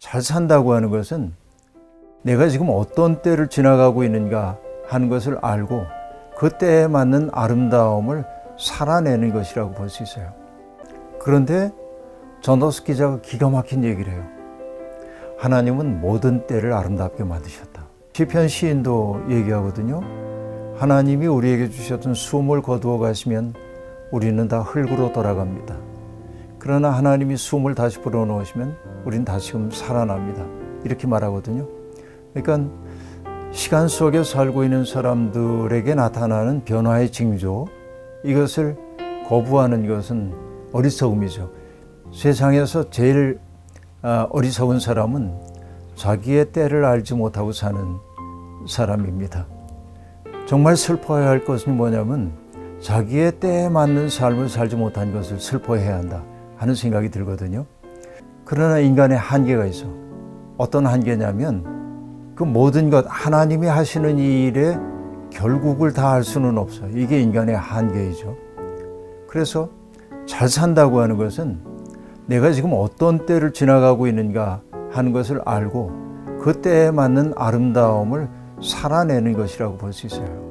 잘 산다고 하는 것은 내가 지금 어떤 때를 지나가고 있는가 하는 것을 알고 그 때에 맞는 아름다움을 살아내는 것이라고 볼 수 있어요. 그런데 전도스 기자가 기가 막힌 얘기를 해요. 하나님은 모든 때를 아름답게 만드셨다. 시편 시인도 얘기하거든요. 하나님이 우리에게 주셨던 숨을 거두어 가시면 우리는 다 흙으로 돌아갑니다. 그러나 하나님이 숨을 다시 불어넣으시면 우리는 다시금 살아납니다. 이렇게 말하거든요. 그러니까 시간 속에 살고 있는 사람들에게 나타나는 변화의 징조, 이것을 거부하는 것은 어리석음이죠. 세상에서 제일 아, 어리석은 사람은 자기의 때를 알지 못하고 사는 사람입니다. 정말 슬퍼해야 할 것은 뭐냐면 자기의 때에 맞는 삶을 살지 못한 것을 슬퍼해야 한다 하는 생각이 들거든요. 그러나 인간의 한계가 있어. 어떤 한계냐면 그 모든 것 하나님이 하시는 이 일에 결국을 다알 수는 없어. 이게 인간의 한계이죠. 그래서 잘 산다고 하는 것은 내가 지금 어떤 때를 지나가고 있는가 하는 것을 알고 그 때에 맞는 아름다움을 살아내는 것이라고 볼 수 있어요.